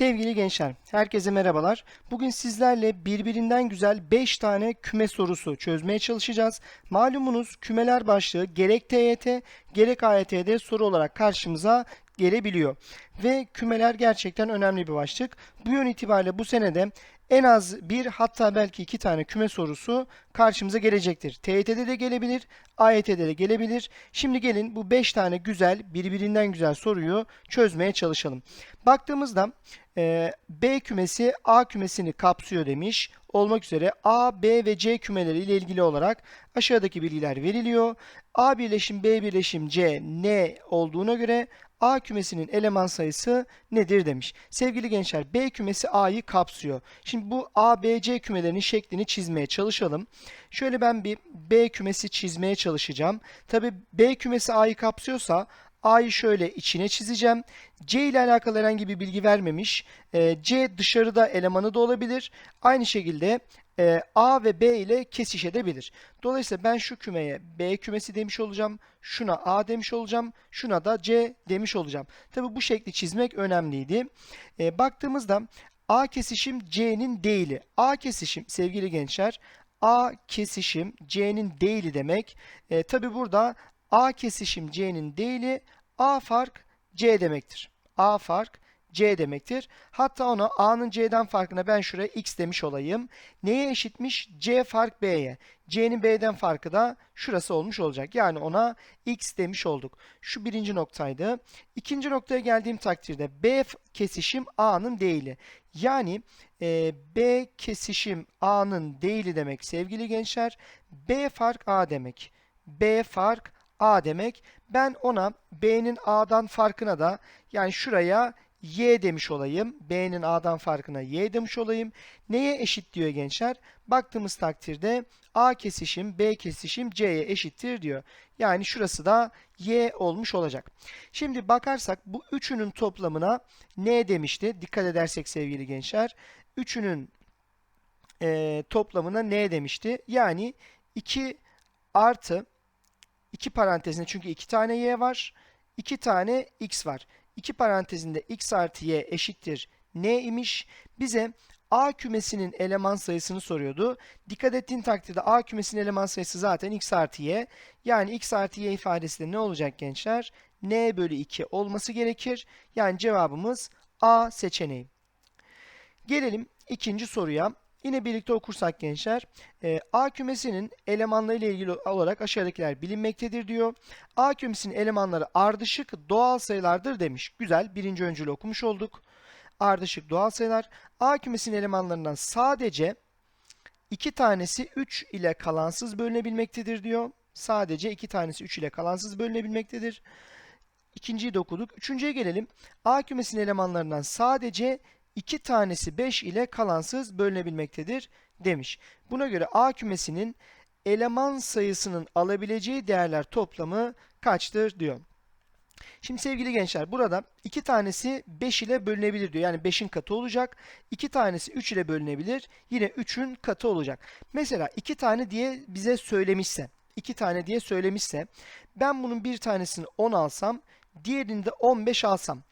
Sevgili gençler, herkese merhabalar. Bugün sizlerle birbirinden güzel 5 tane küme sorusu çözmeye çalışacağız. Malumunuz kümeler başlığı gerek TYT gerek AYT'de soru olarak karşımıza gelebiliyor. Ve kümeler gerçekten önemli bir başlık. Bu yön itibariyle bu senede en az bir hatta belki iki tane küme sorusu karşımıza gelecektir. TYT'de de gelebilir, AYT'de de gelebilir. Şimdi gelin bu 5 tane güzel, birbirinden güzel soruyu çözmeye çalışalım. Baktığımızda e, B kümesi A kümesini kapsıyor demiş. Olmak üzere A, B ve C kümeleri ile ilgili olarak aşağıdaki bilgiler veriliyor. A birleşim B birleşim C ne olduğuna göre A kümesinin eleman sayısı nedir demiş. Sevgili gençler B kümesi A'yı kapsıyor. Şimdi bu A, B, C kümelerinin şeklini çizmeye çalışalım. Şöyle ben bir B kümesi çizmeye çalışacağım. Tabi B kümesi A'yı kapsıyorsa A'yı şöyle içine çizeceğim. C ile alakalı herhangi bir bilgi vermemiş. Ee, C dışarıda elemanı da olabilir. Aynı şekilde e, A ve B ile kesişebilir. Dolayısıyla ben şu kümeye B kümesi demiş olacağım. Şuna A demiş olacağım. Şuna da C demiş olacağım. Tabi bu şekli çizmek önemliydi. Ee, baktığımızda A kesişim C'nin değili. A kesişim sevgili gençler A kesişim C'nin değili demek. E, Tabi burada A kesişim C'nin değili A fark C demektir. A fark C demektir. Hatta ona A'nın C'den farkına ben şuraya X demiş olayım. Neye eşitmiş? C fark B'ye. C'nin B'den farkı da şurası olmuş olacak. Yani ona X demiş olduk. Şu birinci noktaydı. İkinci noktaya geldiğim takdirde B kesişim A'nın değili. Yani e, B kesişim A'nın değili demek sevgili gençler. B fark A demek. B fark A demek. Ben ona B'nin A'dan farkına da yani şuraya Y demiş olayım. B'nin A'dan farkına Y demiş olayım. Neye eşit diyor gençler? Baktığımız takdirde A kesişim B kesişim C'ye eşittir diyor. Yani şurası da Y olmuş olacak. Şimdi bakarsak bu üçünün toplamına ne demişti? Dikkat edersek sevgili gençler. Üçünün e, toplamına ne demişti? Yani 2 artı 2 parantezinde çünkü 2 tane y var. 2 tane x var. 2 parantezinde x artı y eşittir n imiş. Bize A kümesinin eleman sayısını soruyordu. Dikkat ettiğin takdirde A kümesinin eleman sayısı zaten x artı y. Yani x artı y ifadesi de ne olacak gençler? n bölü 2 olması gerekir. Yani cevabımız A seçeneği. Gelelim ikinci soruya. Yine birlikte okursak gençler, e, A kümesinin elemanları ile ilgili olarak aşağıdakiler bilinmektedir diyor. A kümesinin elemanları ardışık doğal sayılardır demiş. Güzel, birinci öncülü okumuş olduk. Ardışık doğal sayılar. A kümesinin elemanlarından sadece iki tanesi 3 ile kalansız bölünebilmektedir diyor. Sadece iki tanesi 3 ile kalansız bölünebilmektedir. İkinciyi de okuduk. Üçüncüye gelelim. A kümesinin elemanlarından sadece 2 tanesi 5 ile kalansız bölünebilmektedir demiş. Buna göre A kümesinin eleman sayısının alabileceği değerler toplamı kaçtır diyor. Şimdi sevgili gençler burada 2 tanesi 5 ile bölünebilir diyor. Yani 5'in katı olacak. 2 tanesi 3 ile bölünebilir. Yine 3'ün katı olacak. Mesela 2 tane diye bize söylemişse 2 tane diye söylemişse ben bunun bir tanesini 10 alsam diğerini de 15 alsam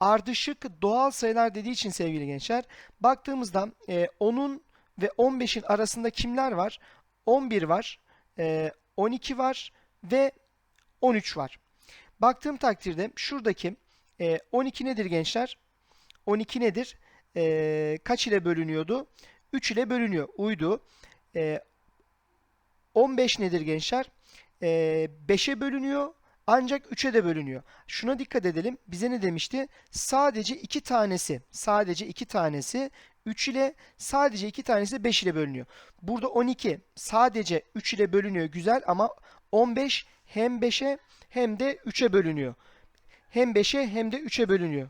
ardışık doğal sayılar dediği için sevgili gençler baktığımızda e, 10'un ve 15'in arasında kimler var? 11 var, e, 12 var ve 13 var. Baktığım takdirde şuradaki e, 12 nedir gençler? 12 nedir? E, kaç ile bölünüyordu? 3 ile bölünüyor. Uydu. E, 15 nedir gençler? E, 5'e bölünüyor. Ancak 3'e de bölünüyor. Şuna dikkat edelim. Bize ne demişti? Sadece 2 tanesi, sadece 2 tanesi 3 ile sadece 2 tanesi de 5 ile bölünüyor. Burada 12 sadece 3 ile bölünüyor güzel ama 15 hem 5'e hem de 3'e bölünüyor. Hem 5'e hem de 3'e bölünüyor.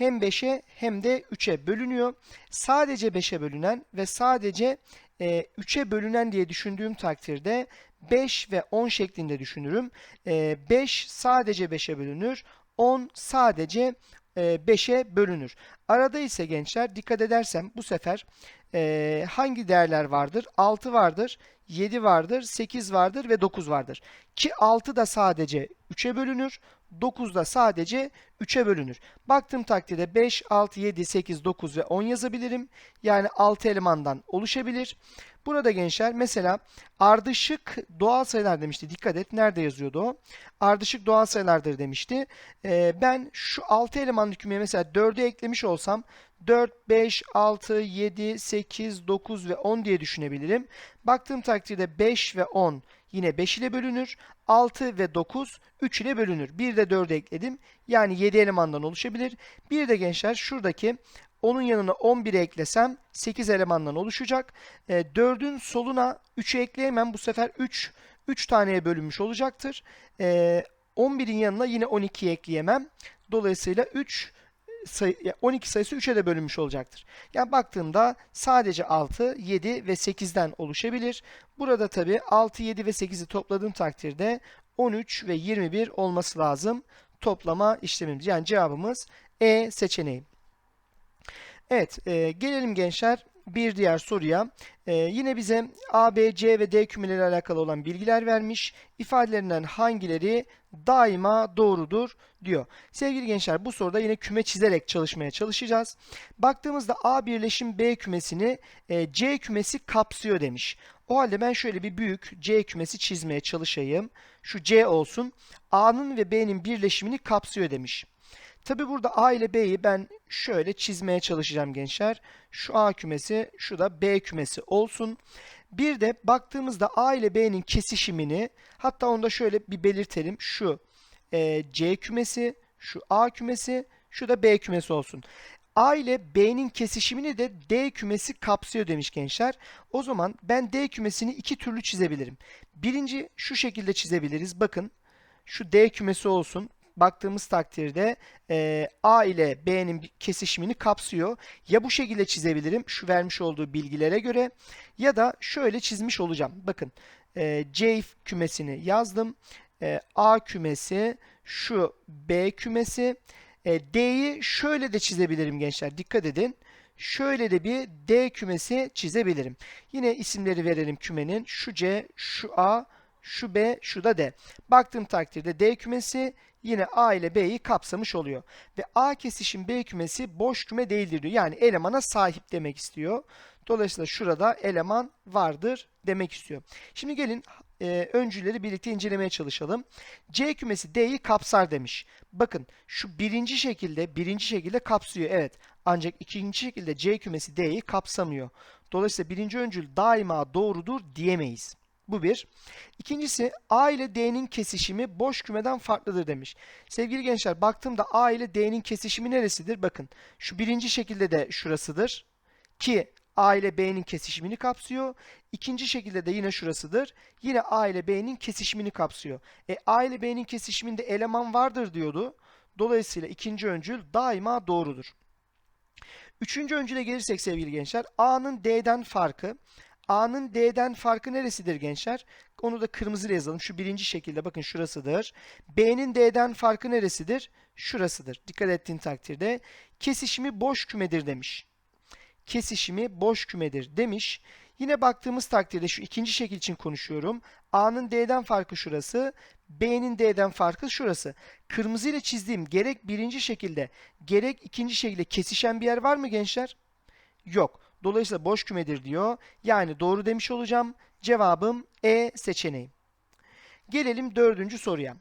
Hem 5'e hem de 3'e bölünüyor. Sadece 5'e bölünen ve sadece e, 3'e bölünen diye düşündüğüm takdirde 5 ve 10 şeklinde düşünürüm. E, 5 sadece 5'e bölünür. 10 sadece e, 5'e bölünür. Arada ise gençler dikkat edersem bu sefer e, hangi değerler vardır? 6 vardır, 7 vardır, 8 vardır ve 9 vardır. Ki 6 da sadece 3'e bölünür, 9 da sadece 3'e bölünür. Baktığım takdirde 5, 6, 7, 8, 9 ve 10 yazabilirim. Yani 6 elemandan oluşabilir. Burada gençler mesela ardışık doğal sayılar demişti. Dikkat et nerede yazıyordu o? Ardışık doğal sayılardır demişti. Ee, ben şu 6 elemanlı kümeye mesela 4'ü eklemiş olsam 4, 5, 6, 7, 8, 9 ve 10 diye düşünebilirim. Baktığım takdirde 5 ve 10 yine 5 ile bölünür. 6 ve 9 3 ile bölünür. Bir de 4'ü ekledim. Yani 7 elemandan oluşabilir. Bir de gençler şuradaki onun yanına 11'i eklesem 8 elemandan oluşacak. E, 4'ün soluna 3'ü ekleyemem. Bu sefer 3 3 taneye bölünmüş olacaktır. E, 11'in yanına yine 12'yi ekleyemem. Dolayısıyla 3 sayı, 12 sayısı 3'e de bölünmüş olacaktır. Yani baktığımda sadece 6, 7 ve 8'den oluşabilir. Burada tabi 6, 7 ve 8'i topladığım takdirde 13 ve 21 olması lazım toplama işlemimiz. Yani cevabımız E seçeneği. Evet, e, gelelim gençler bir diğer soruya. E, yine bize A, B, C ve D kümeleri alakalı olan bilgiler vermiş. İfadelerinden hangileri daima doğrudur diyor. Sevgili gençler bu soruda yine küme çizerek çalışmaya çalışacağız. Baktığımızda A birleşim B kümesini e, C kümesi kapsıyor demiş. O halde ben şöyle bir büyük C kümesi çizmeye çalışayım. Şu C olsun. A'nın ve B'nin birleşimini kapsıyor demiş. Tabi burada A ile B'yi ben şöyle çizmeye çalışacağım gençler. Şu A kümesi, şu da B kümesi olsun. Bir de baktığımızda A ile B'nin kesişimini hatta onu da şöyle bir belirtelim. Şu e, C kümesi, şu A kümesi, şu da B kümesi olsun. A ile B'nin kesişimini de D kümesi kapsıyor demiş gençler. O zaman ben D kümesini iki türlü çizebilirim. Birinci şu şekilde çizebiliriz. Bakın şu D kümesi olsun baktığımız takdirde e, A ile B'nin kesişimini kapsıyor. Ya bu şekilde çizebilirim şu vermiş olduğu bilgilere göre ya da şöyle çizmiş olacağım. Bakın e, C kümesini yazdım. E, A kümesi şu B kümesi. E, D'yi şöyle de çizebilirim gençler. Dikkat edin. Şöyle de bir D kümesi çizebilirim. Yine isimleri verelim kümenin. Şu C, şu A, şu B, şu da D. Baktığım takdirde D kümesi yine A ile B'yi kapsamış oluyor. Ve A kesişim B kümesi boş küme değildir diyor. Yani elemana sahip demek istiyor. Dolayısıyla şurada eleman vardır demek istiyor. Şimdi gelin e, öncüleri birlikte incelemeye çalışalım. C kümesi D'yi kapsar demiş. Bakın şu birinci şekilde birinci şekilde kapsıyor. Evet. Ancak ikinci şekilde C kümesi D'yi kapsamıyor. Dolayısıyla birinci öncül daima doğrudur diyemeyiz. Bu bir. İkincisi A ile D'nin kesişimi boş kümeden farklıdır demiş. Sevgili gençler baktığımda A ile D'nin kesişimi neresidir? Bakın şu birinci şekilde de şurasıdır. Ki A ile B'nin kesişimini kapsıyor. İkinci şekilde de yine şurasıdır. Yine A ile B'nin kesişimini kapsıyor. E A ile B'nin kesişiminde eleman vardır diyordu. Dolayısıyla ikinci öncül daima doğrudur. Üçüncü öncüle gelirsek sevgili gençler A'nın D'den farkı A'nın D'den farkı neresidir gençler? Onu da kırmızıyla yazalım. Şu birinci şekilde bakın şurasıdır. B'nin D'den farkı neresidir? Şurasıdır. Dikkat ettiğin takdirde kesişimi boş kümedir demiş. Kesişimi boş kümedir demiş. Yine baktığımız takdirde şu ikinci şekil için konuşuyorum. A'nın D'den farkı şurası. B'nin D'den farkı şurası. Kırmızı ile çizdiğim gerek birinci şekilde gerek ikinci şekilde kesişen bir yer var mı gençler? Yok. Dolayısıyla boş kümedir diyor. Yani doğru demiş olacağım. Cevabım E seçeneği. Gelelim dördüncü soruya.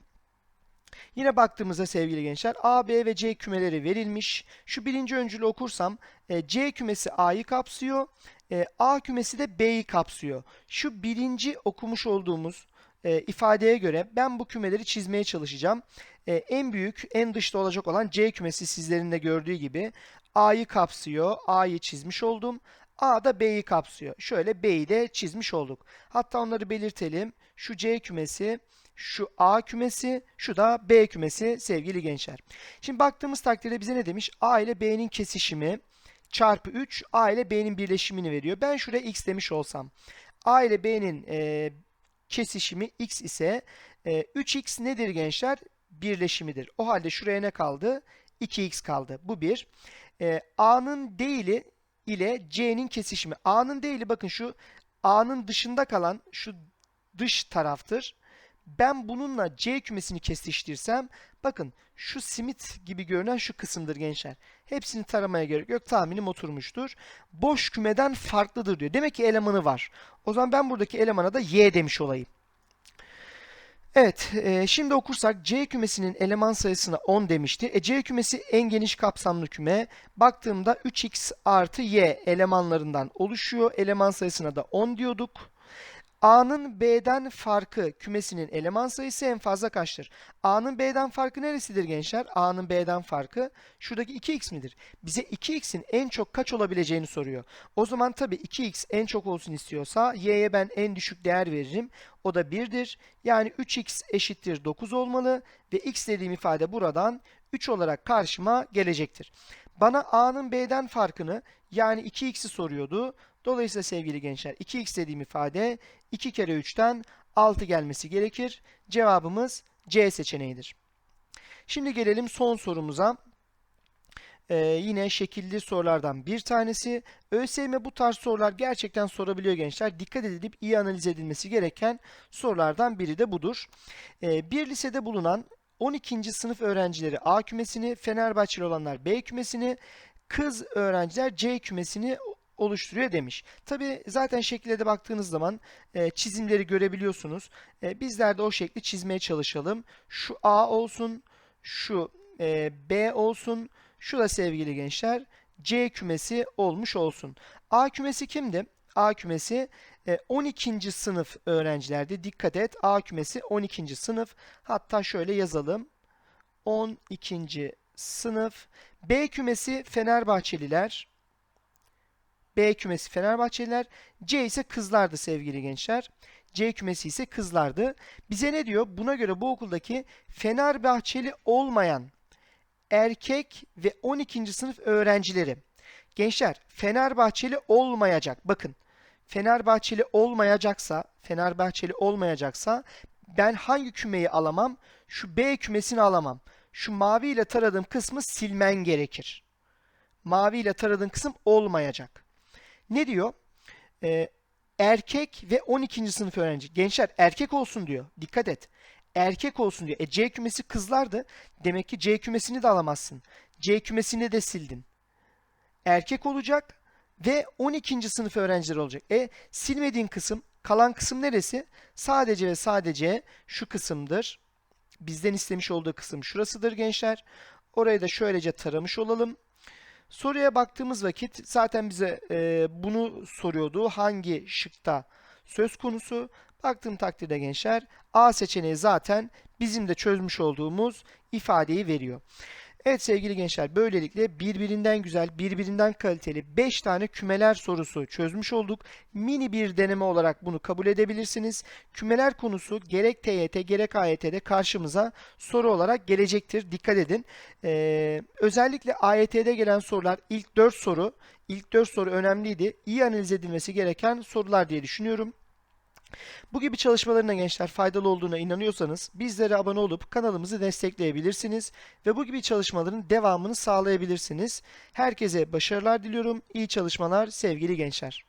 Yine baktığımızda sevgili gençler A, B ve C kümeleri verilmiş. Şu birinci öncülü okursam e, C kümesi A'yı kapsıyor. E, A kümesi de B'yi kapsıyor. Şu birinci okumuş olduğumuz e, ifadeye göre ben bu kümeleri çizmeye çalışacağım. E, en büyük, en dışta olacak olan C kümesi sizlerin de gördüğü gibi A'yı kapsıyor. A'yı çizmiş oldum. A da B'yi kapsıyor. Şöyle B'yi de çizmiş olduk. Hatta onları belirtelim. Şu C kümesi, şu A kümesi, şu da B kümesi sevgili gençler. Şimdi baktığımız takdirde bize ne demiş? A ile B'nin kesişimi çarpı 3 A ile B'nin birleşimini veriyor. Ben şuraya x demiş olsam. A ile B'nin e, kesişimi x ise e, 3x nedir gençler? Birleşimidir. O halde şuraya ne kaldı? 2x kaldı. Bu bir. E, A'nın değili ile C'nin kesişimi. A'nın değili bakın şu A'nın dışında kalan şu dış taraftır. Ben bununla C kümesini kesiştirsem bakın şu simit gibi görünen şu kısımdır gençler. Hepsini taramaya gerek yok. Tahminim oturmuştur. Boş kümeden farklıdır diyor. Demek ki elemanı var. O zaman ben buradaki elemana da Y demiş olayım. Evet, e, şimdi okursak C kümesinin eleman sayısına 10 demişti. E, C kümesi en geniş kapsamlı küme. Baktığımda 3x artı y elemanlarından oluşuyor. Eleman sayısına da 10 diyorduk. A'nın B'den farkı kümesinin eleman sayısı en fazla kaçtır? A'nın B'den farkı neresidir gençler? A'nın B'den farkı şuradaki 2x midir? Bize 2x'in en çok kaç olabileceğini soruyor. O zaman tabii 2x en çok olsun istiyorsa y'ye ben en düşük değer veririm. O da 1'dir. Yani 3x eşittir 9 olmalı ve x dediğim ifade buradan 3 olarak karşıma gelecektir. Bana A'nın B'den farkını yani 2x'i soruyordu. Dolayısıyla sevgili gençler 2x dediğim ifade 2 kere 3'ten 6 gelmesi gerekir. Cevabımız C seçeneğidir. Şimdi gelelim son sorumuza. Ee, yine şekilli sorulardan bir tanesi. ÖSYM bu tarz sorular gerçekten sorabiliyor gençler. Dikkat edilip iyi analiz edilmesi gereken sorulardan biri de budur. Ee, bir lisede bulunan 12. sınıf öğrencileri A kümesini, Fenerbahçeli olanlar B kümesini, kız öğrenciler C kümesini oluşturuyor demiş. Tabi zaten şekilde de baktığınız zaman e, çizimleri görebiliyorsunuz. E, bizler de o şekli çizmeye çalışalım. Şu A olsun, şu e, B olsun, şu da sevgili gençler C kümesi olmuş olsun. A kümesi kimdi? A kümesi e, 12. sınıf öğrencilerdi. Dikkat et. A kümesi 12. sınıf. Hatta şöyle yazalım. 12. sınıf. B kümesi Fenerbahçeliler. B kümesi Fenerbahçeliler. C ise kızlardı sevgili gençler. C kümesi ise kızlardı. Bize ne diyor? Buna göre bu okuldaki Fenerbahçeli olmayan erkek ve 12. sınıf öğrencileri. Gençler Fenerbahçeli olmayacak. Bakın Fenerbahçeli olmayacaksa, Fenerbahçeli olmayacaksa ben hangi kümeyi alamam? Şu B kümesini alamam. Şu mavi ile taradığım kısmı silmen gerekir. Mavi ile taradığım kısım olmayacak. Ne diyor? Ee, erkek ve 12. sınıf öğrenci. Gençler erkek olsun diyor. Dikkat et. Erkek olsun diyor. E C kümesi kızlardı. Demek ki C kümesini de alamazsın. C kümesini de sildin. Erkek olacak ve 12. sınıf öğrencileri olacak. E silmediğin kısım, kalan kısım neresi? Sadece ve sadece şu kısımdır. Bizden istemiş olduğu kısım şurasıdır gençler. Orayı da şöylece taramış olalım. Soruya baktığımız vakit zaten bize e, bunu soruyordu. Hangi şıkta söz konusu? Baktığım takdirde gençler A seçeneği zaten bizim de çözmüş olduğumuz ifadeyi veriyor. Evet sevgili gençler böylelikle birbirinden güzel, birbirinden kaliteli 5 tane kümeler sorusu çözmüş olduk. Mini bir deneme olarak bunu kabul edebilirsiniz. Kümeler konusu gerek TYT gerek AYT'de karşımıza soru olarak gelecektir. Dikkat edin. Ee, özellikle AYT'de gelen sorular ilk 4 soru, ilk 4 soru önemliydi. İyi analiz edilmesi gereken sorular diye düşünüyorum. Bu gibi çalışmaların gençler faydalı olduğuna inanıyorsanız bizlere abone olup kanalımızı destekleyebilirsiniz ve bu gibi çalışmaların devamını sağlayabilirsiniz. Herkese başarılar diliyorum. İyi çalışmalar sevgili gençler.